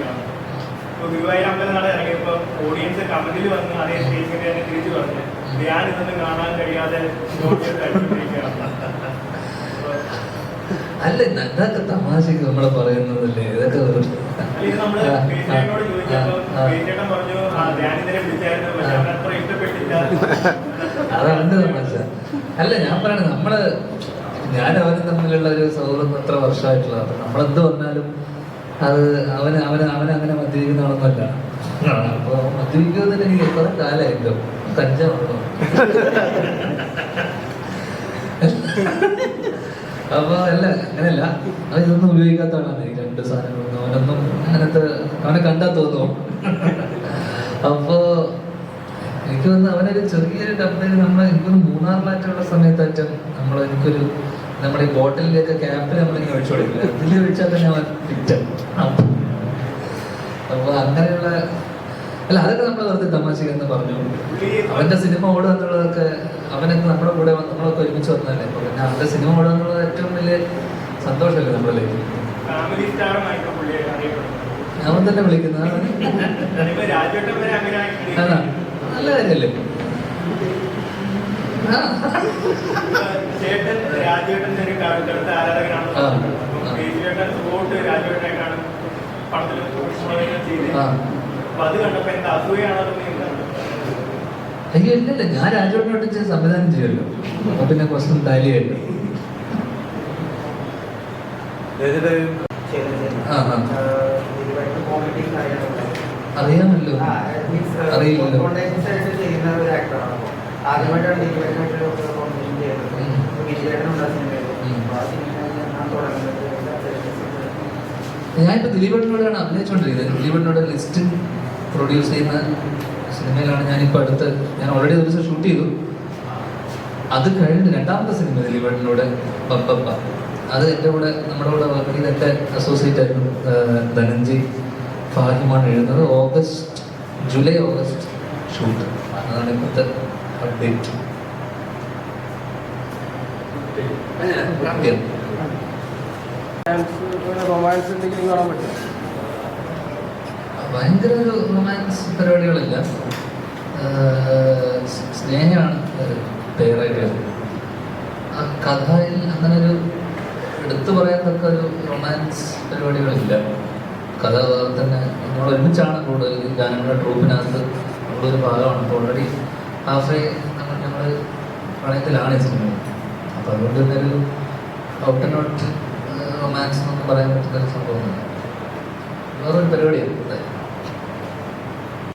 ചെയ്തിരിക്കുകയാണ് ഇപ്പൊ ഗുരുവായൂർ അമ്പലം നട ഇറങ്ങിയപ്പോ ഓഡിയൻസ് കമന്റിൽ വന്ന് അതേ സ്റ്റേജിൽ തന്നെ തിരിച്ചു പറഞ്ഞു ഞാൻ ഇതൊന്നും കാണാൻ കഴിയാതെ അല്ല ഇതൊക്കെ തമാശക്ക് നമ്മളെ പറയുന്നതല്ലേ? ഇതൊക്കെ അതാണ് തമാശ. അല്ല ഞാൻ പറയണത് നമ്മൾ ഞാൻ അവനും തമ്മിലുള്ള ഒരു സൗഹൃദം എത്ര വർഷമായിട്ടുള്ളതാണ് നമ്മളെന്ത് പറഞ്ഞാലും അത് അവന് അവന് അവനങ്ങനെ അങ്ങനെ മദ്യപിക്കുന്ന ആളൊന്നുമല്ല. അപ്പൊ മദ്യപിക്കുന്നത് എനിക്ക് എത്ര കാലമായിട്ടോ കഞ്ചാവുണ്ടോ അപ്പൊ അല്ല അങ്ങനെയല്ല. അവൻ ഇതൊന്നും ഉപയോഗിക്കാത്ത ആളാണ് ഈ രണ്ട് സാധനങ്ങളൊന്നും. അവനൊന്നും അങ്ങനത്തെ അവനെ കണ്ടാ തോന്നും. അപ്പോ എനിക്ക് തോന്നുന്നു അവനൊരു ചെറിയൊരു ഡബ്ബയിൽ നമ്മൾ എനിക്കൊന്ന് മൂന്നാറിലായിട്ടുള്ള സമയത്തായിട്ടും നമ്മൾ എനിക്കൊരു നമ്മുടെ ഈ ബോട്ടിലൊക്കെ ക്യാപ്പിൽ നമ്മളിങ്ങനെ ഒഴിച്ചു കൊടുക്കില്ല? ഇതിൽ ഒഴിച്ചാൽ തന്നെ അവൻ ഫിറ്റ് അപ്പൊ അങ്ങനെയുള്ള അല്ല അതൊക്കെ നമ്മൾ വെറുതെ തമാശക്കെന്ന് പറഞ്ഞു. അവന്റെ സിനിമ ഓടുക എന്നുള്ളതൊക്കെ അവനൊക്കെ നമ്മുടെ കൂടെ നമ്മളൊക്കെ ഒരുമിച്ച് വന്നാലേ. അപ്പൊ പിന്നെ അവന്റെ സിനിമ ഓടുക എന്നുള്ളത് ഏറ്റവും വലിയ സന്തോഷമല്ലേ നമ്മുടെ ലൈഫിൽ അറിയപ്പെടുന്നു അവൻ തന്നെ വിളിക്കുന്നതാണ് നല്ല കാര്യല്ലേ ആ. ചേട്ടൻ ഒരു കടുത്ത ആരാധകനാണ് ചേട്ടൻ പടത്തിൽ. അപ്പൊ അത് കണ്ടപ്പോ എന്താ അസൂയാണോ അയ്യോ ഇല്ലല്ല ഞാൻ രാജോട്ടിനോട്ട് ചെയ്ത് സംവിധാനം ചെയ്യുമല്ലോ. അപ്പൊ പിന്നെ ക്വസ്റ്റൻ താലിയായിട്ട്. അറിയാമല്ലോ. അറിയില്ലല്ലോ. ചെയ്യുന്ന ഒരു ആക്ടറാണ് ആദ്യമായിട്ടാണ് ഒരു കോമ്പിനേഷൻ ഉം. വിജയേട്ടനുള്ള സിനിമയിൽ ഉം. അപ്പൊ ആ സിനിമ ഞാൻ തുടങ്ങുന്നത് ഞാനിപ്പോ ദിലീപേട്ടനോടാണ് അഭിനയിച്ചുകൊണ്ടിരിക്കുന്നത് ദിലീപേട്ടനോട് ലിസ്റ്റ് പ്രൊഡ്യൂസ് ചെയ്യുന്ന സിനിമയിലാണ് ഞാനിപ്പോ അടുത്ത് ഞാൻ ഓൾറെഡി ഒരു ദിവസം ഷൂട്ട് ചെയ്തു. അത് കഴിഞ്ഞ് രണ്ടാമത്തെ സിനിമ ദിലീപേട്ടനോട് പപ്പപ്പ അത് എന്റെ കൂടെ നമ്മുടെ കൂടെ വർക്ക് ചെയ്ത എന്റെ അസോസിയേറ്റ് ആയിരുന്നു ധനഞ്ജി ഫാഹിമാണ് എഴുതുന്നത്. ഓഗസ്റ്റ് ജൂലൈ ഓഗസ്റ്റ് ഷൂട്ട് അതാണ് ഇപ്പോഴത്തെ അപ്ഡേറ്റ്. ഭയങ്കര ഒരു റൊമാൻസ് പരിപാടികളില്ല സ്നേഹമാണ്. ആ കഥയിൽ അങ്ങനെ ഒരു എടുത്തു പറയത്തക്ക ഒരു റൊമാൻസ് പരിപാടികളില്ല. കഥ വേറെ തന്നെ നമ്മൾ ഒരുമിച്ചാണ് കൂടുതൽ ഗാനങ്ങളുടെ ട്രൂപ്പിനകത്ത് നമ്മളൊരു ഭാഗമാണ്. ഇപ്പോൾ ഓൾറെഡി ഹാഫ് നമ്മൾ പ്രണയത്തിലാണ് സിനിമ അപ്പോൾ അതുകൊണ്ട് തന്നെ ഒരു ഔട്ട് ആൻഡ് ഔട്ട് റൊമാൻസ് എന്നൊക്കെ പറയാൻ പറ്റുന്ന ഒരു സംഭവമാണ് വേറൊരു പരിപാടിയാണ്